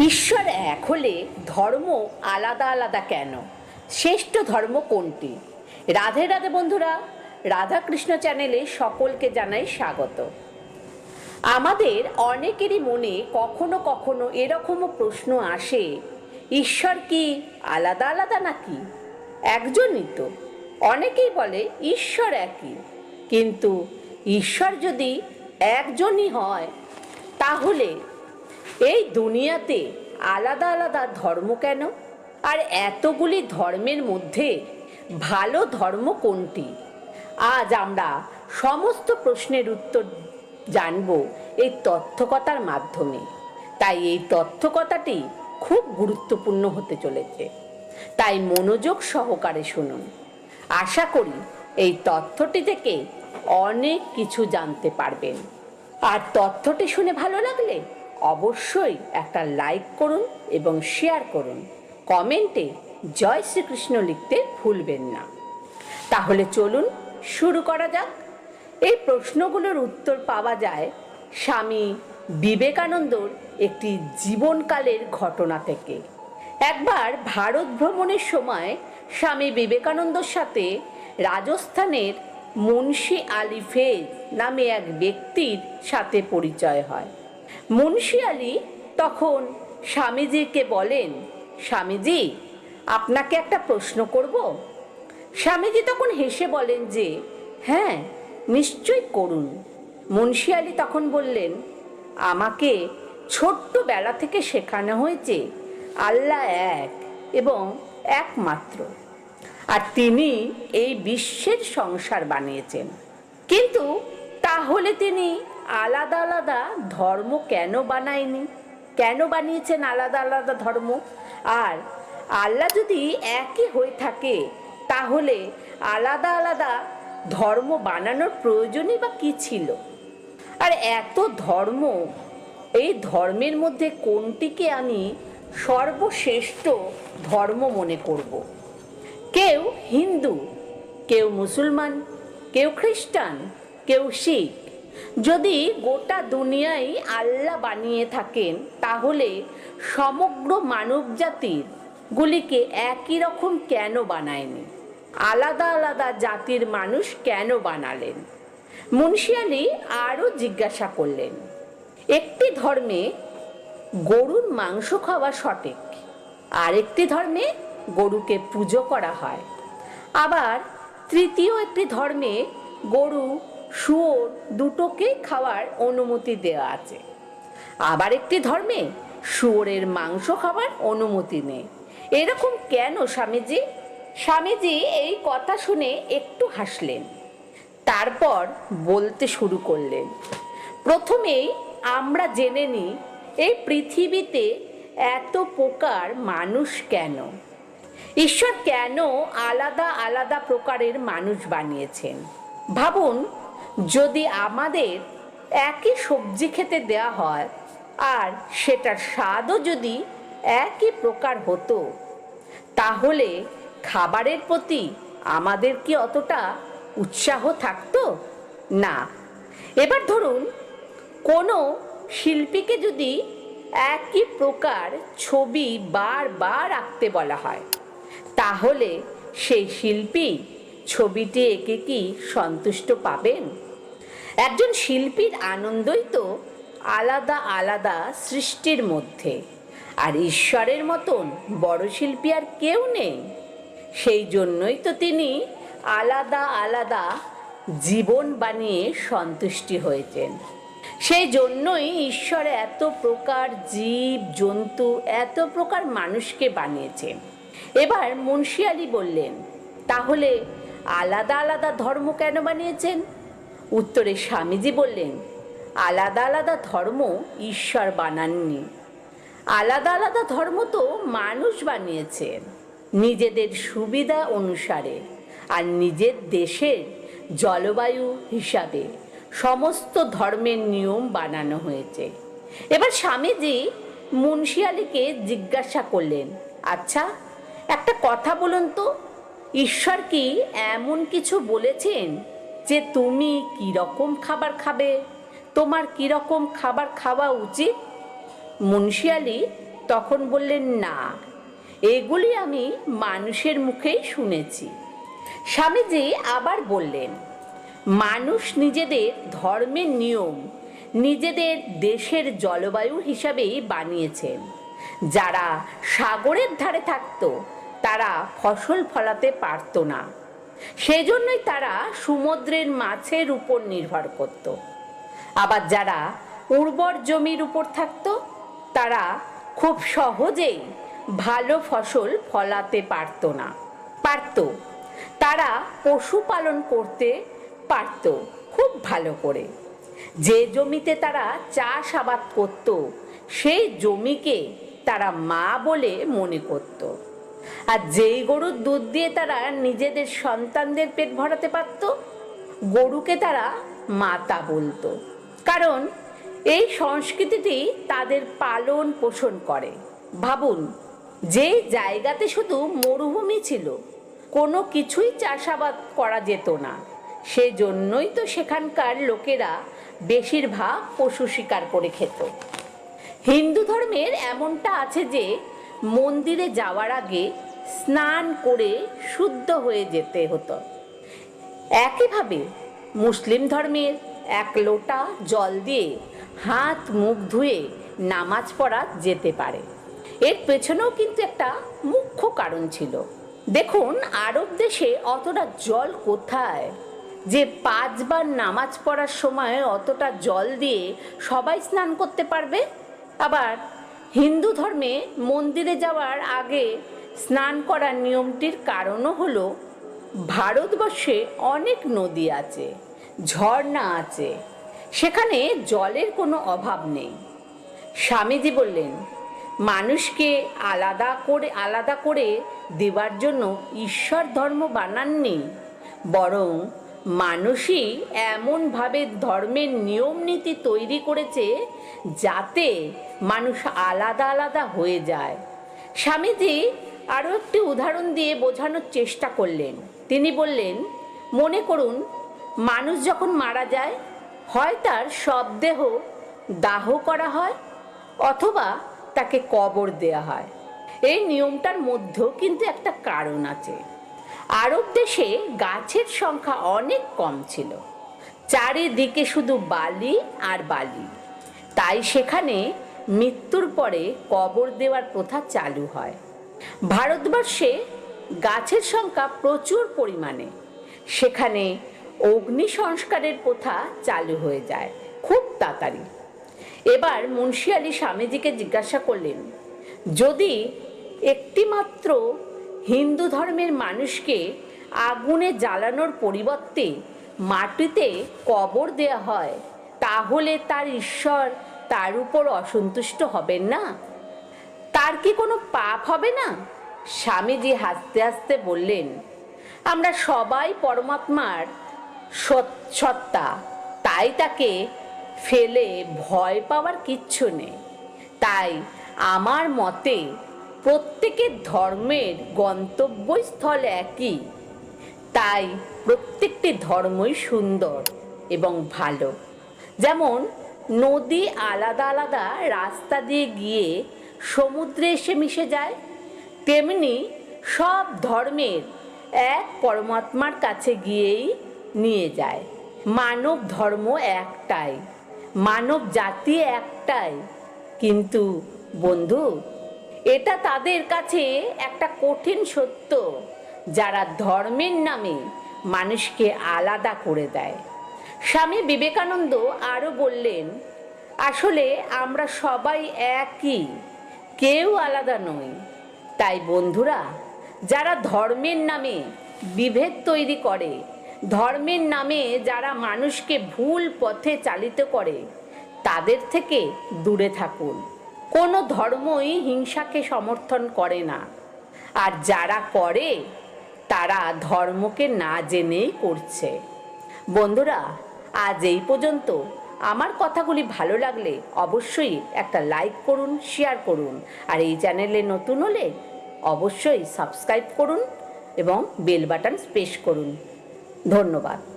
ঈশ্বর এক হলে ধর্ম আলাদা আলাদা কেন? শ্রেষ্ঠ ধর্ম কোনটি? রাধে রাধে বন্ধুরা, রাধাকৃষ্ণ চ্যানেলে সকলকে জানাই স্বাগত। আমাদের অনেকেরই মনে কখনো কখনো এরকমও প্রশ্ন আসে, ঈশ্বর কি আলাদা আলাদা নাকি? একজনই তো। অনেকেই বলে ঈশ্বর একই। কিন্তু ঈশ্বর যদি একজনই হয়, তাহলে এই দুনিয়াতে আলাদা আলাদা ধর্ম কেন? আর এতগুলি ধর্মের মধ্যে ভালো ধর্ম কোনটি? আজ আমরা সমস্ত প্রশ্নের উত্তর জানব এই তথ্যকতার মাধ্যমে। তাই এই তথ্যকতাটি খুব গুরুত্বপূর্ণ হতে চলেছে। তাই মনোযোগ সহকারে শুনুন। আশা করি এই তথ্যটি থেকে অনেক কিছু জানতে পারবেন। আর তথ্যটি শুনে ভালো লাগলে অবশ্যই একটা লাইক করুন এবং শেয়ার করুন। কমেন্টে জয় শ্রীকৃষ্ণ লিখতে ভুলবেন না। তাহলে চলুন শুরু করা যাক। এই প্রশ্নগুলোর উত্তর পাওয়া যায় স্বামী বিবেকানন্দর একটি জীবনকালের ঘটনা থেকে। একবার ভারত ভ্রমণের সময় স্বামী বিবেকানন্দর সাথে রাজস্থানের মুন্সি আলী ফেজ নামে এক ব্যক্তির সাথে পরিচয় হয়। মুন্সি আলী তখন স্বামীজিকে বলেন, স্বামীজি, আপনাকে একটা প্রশ্ন করব। স্বামীজি তখন হেসে বলেন যে হ্যাঁ নিশ্চয় করুন। মুন্সি আলী তখন বললেন, আমাকে ছোট্ট বেলা থেকে শেখানো হয়েছে, আল্লাহ এক এবং একমাত্র। আর তিনি এই বিশ্বের সংসার বানিয়েছেন। কিন্তু তাহলে তিনি আলাদা আলাদা ধর্ম কেন বানায়নি? কেন বানিয়েছেন আলাদা আলাদা ধর্ম? আর আল্লাহ যদি একই হয়ে থাকে, তাহলে আলাদা আলাদা ধর্ম বানানোর প্রয়োজনই বা কী ছিল? আর এত ধর্ম, এই ধর্মের মধ্যে কোনটিকে আমি সর্বশ্রেষ্ঠ ধর্ম মনে করব? কেউ হিন্দু, কেউ মুসলমান, কেউ খ্রিস্টান, কেউ শিখ যদি গোটা দুনিয়ায় আল্লাহ বানিয়ে থাকেন, তাহলে সমগ্র মানব জাতির গুলিকে একই রকম কেন বানায়নি? আলাদা আলাদা জাতির মানুষ কেন বানালেন? মুন্সিয়ালি আরও জিজ্ঞাসা করলেন, একটি ধর্মে গরুর মাংস খাওয়া সঠিক, আরেকটি ধর্মে গরুকে পুজো করা হয়। আবার তৃতীয় একটি ধর্মে গরু শুয়োর দুটোকে খাওয়ার অনুমতি দেওয়া আছে। আবার একটি ধর্মে শুয়োরের মাংস খাওয়ার অনুমতি নেই। এরকম কেন স্বামীজি? স্বামীজি এই কথা শুনে একটু হাসলেন। তারপর বলতে শুরু করলেন, প্রথমেই আমরা জেনে নিই, এই পৃথিবীতে এত প্রকার মানুষ কেন? ঈশ্বর কেন আলাদা আলাদা প্রকারের মানুষ বানিয়েছেন? ভাবুন যদি আমাদের একই সবজি খেতে দেওয়া হয়, আর সেটার স্বাদও যদি একই প্রকার হতো, তাহলে খাবারের প্রতি আমাদের কি অতটা উৎসাহ থাকতো? না। এবার ধরুন, কোনো শিল্পীকে যদি একই প্রকার ছবি বারবার আঁকতে বলা হয়, তাহলে সেই শিল্পী ছবিটি এঁকে কি সন্তুষ্ট পাবেন? একজন শিল্পীর আনন্দই তো আলাদা আলাদা সৃষ্টির মধ্যে। আর ঈশ্বরের মতন বড় শিল্পী আর কেউ নেই। সেই জন্যই তো তিনি আলাদা আলাদা জীবন বানিয়ে সন্তুষ্টি হয়েছেন। সেই জন্যই ঈশ্বর এত প্রকার জীব, জন্তু, এত প্রকার মানুষকে বানিয়েছেন। এবার মুন্সিয়ালি বললেন, তাহলে আলাদা আলাদা ধর্ম কেন বানিয়েছেন? উত্তরে স্বামীজি বললেন, আলাদা আলাদা ধর্ম ঈশ্বর বানাননি। আলাদা আলাদা ধর্ম তো মানুষ বানিয়েছেন নিজেদের সুবিধা অনুসারে আর নিজের দেশের জলবায়ু হিসাবে সমস্ত ধর্মের নিয়ম বানানো হয়েছে। এবার স্বামীজি মুন্সিয়ালিকে জিজ্ঞাসা করলেন আচ্ছা একটা কথা বলুন তো। ঈশ্বর কি এমন কিছু বলেছেন যে তুমি কীরকম খাবার খাবে? তোমার কীরকম খাবার খাওয়া উচিত? মুন্সিয়ালি তখন বললেন, না, এগুলি আমি মানুষের মুখেই শুনেছি। স্বামীজি আবার বললেন, মানুষ নিজেদের ধর্মের নিয়ম, নিজেদের দেশের জলবায়ু হিসাবেই বানিয়েছেন। যারা সাগরের ধারে থাকতো তারা ফসল ফলাতে পারত না। সেজন্যই তারা সমুদ্রের মাছের উপর নির্ভর করত। আবার যারা উর্বর জমির উপর থাকতো, তারা খুব সহজেই ভালো ফসল ফলাতে পারত না। পারত। তারা পশুপালন করতে পারত খুব ভালো করে। যে জমিতে তারা চাষ আবাদ করত, সেই জমিকে তারা মা বলে মনে করত। আর যেই গরুর দুধ দিয়ে তারা নিজেদের সন্তানদের পেট ভরাতে পারত, গরুকে তারা মাতা বলতো। কারণ এই সংস্কৃতিটি তাদের পালন পোষণ করে। ভাবুন, যে জায়গাতে শুধু মরুভূমি ছিল, কোনো কিছুই চাষাবাদ করা যেত না। সেজন্যই তো সেখানকার লোকেরা বেশিরভাগ পশু শিকার করে খেত। হিন্দু ধর্মের এমনটা আছে যে মন্দিরে যাওয়ার আগে স্নান করে শুদ্ধ হয়ে যেতে হতো। একইভাবে মুসলিম ধর্মের এক লোটা জল দিয়ে হাত মুখ ধুয়ে নামাজ পড়া যেতে পারে। এর পেছনেও কিন্তু একটা মুখ্য কারণ ছিল। দেখুন, আরব দেশে অতটা জল কোথায়? যে পাঁচবার নামাজ পড়ার সময় অতটা জল দিয়ে সবাই স্নান করতে পারবে? আবার হিন্দু ধর্মে মন্দিরে যাওয়ার আগে স্নান করার নিয়মটির কারণও হলো, ভারতবর্ষে অনেক নদী আছে, ঝর্ণা আছে, সেখানে জলের কোনো অভাব নেই। স্বামীজি বললেন, মানুষকে আলাদা করে আলাদা করে দেবার জন্য ঈশ্বর ধর্ম বানাননি, বরং মানুষই এমনভাবে ধর্মের নিয়ম নীতি তৈরি করেছে যাতে মানুষ আলাদা আলাদা হয়ে যায়। স্বামীজি আরও একটি উদাহরণ দিয়ে বোঝানোর চেষ্টা করলেন। তিনি বললেন, মনে করুন, মানুষ যখন মারা যায়, হয় তার শবদেহ দাহ করা হয় অথবা তাকে কবর দেয়া হয়। এই নিয়মটার মধ্যেও কিন্তু একটা কারণ আছে। আরব দেশে গাছের সংখ্যা অনেক কম ছিল। চারিদিকে শুধু বালি আর বালি। তাই সেখানে মৃত্যুর পরে কবর দেওয়ার প্রথা চালু হয়। ভারতবর্ষে গাছের সংখ্যা প্রচুর পরিমাণে। সেখানে অগ্নি সংস্কারের প্রথা চালু হয়ে যায় খুব তাড়াতাড়ি। এবার মুন্সি আলী স্বামীজিকে জিজ্ঞাসা করলেন, যদি একটিমাত্র হিন্দু ধর্মের মানুষকে আগুনে জ্বালানোর পরিবর্তে মাটিতে কবর দেয়া হয়, তাহলে তার ঈশ্বর তার উপর অসন্তুষ্ট হবেন না? তার কি কোনো পাপ হবে না? স্বামীজি হাসতে হাসতে বললেন, আমরা সবাই পরমাত্মার সত্তা তাই তাকে ফেলে ভয় পাওয়ার কিচ্ছু নেই। তাই আমার মতে প্রত্যেকের ধর্মের গন্তব্যস্থল একই। তাই প্রত্যেকটি ধর্মই সুন্দর এবং ভালো। যেমন, নদী আলাদা আলাদা রাস্তা দিয়ে গিয়ে সমুদ্রে এসে মিশে যায়, তেমনি সব ধর্মের এক পরমাত্মার কাছে গিয়েই নিয়ে যায়। মানব ধর্ম একটাই, মানব জাতি একটাই। কিন্তু বন্ধু এটা তাদের কাছে একটা কঠিন সত্য। যারা ধর্মের নামে মানুষকে আলাদা করে দেয়। স্বামী বিবেকানন্দ আরও বললেন, আসলে আমরা সবাই একই, কেউ আলাদা নই। তাই বন্ধুরা, যারা ধর্মের নামে বিভেদ তৈরি করে, ধর্মের নামে যারা মানুষকে ভুল পথে চালিত করে, তাদের থেকে দূরে থাকুন। কোনো ধর্মই হিংসাকে সমর্থন করে না। আর যারা করে, তারা ধর্মকে না জেনেই করছে। বন্ধুরা, আজ এই পর্যন্ত। আমার কথাগুলি ভালো লাগলে অবশ্যই একটা লাইক করুন, শেয়ার করুন। আর এই চ্যানেলে নতুন হলে অবশ্যই সাবস্ক্রাইব করুন এবং বেল বাটন প্রেস করুন। ধন্যবাদ।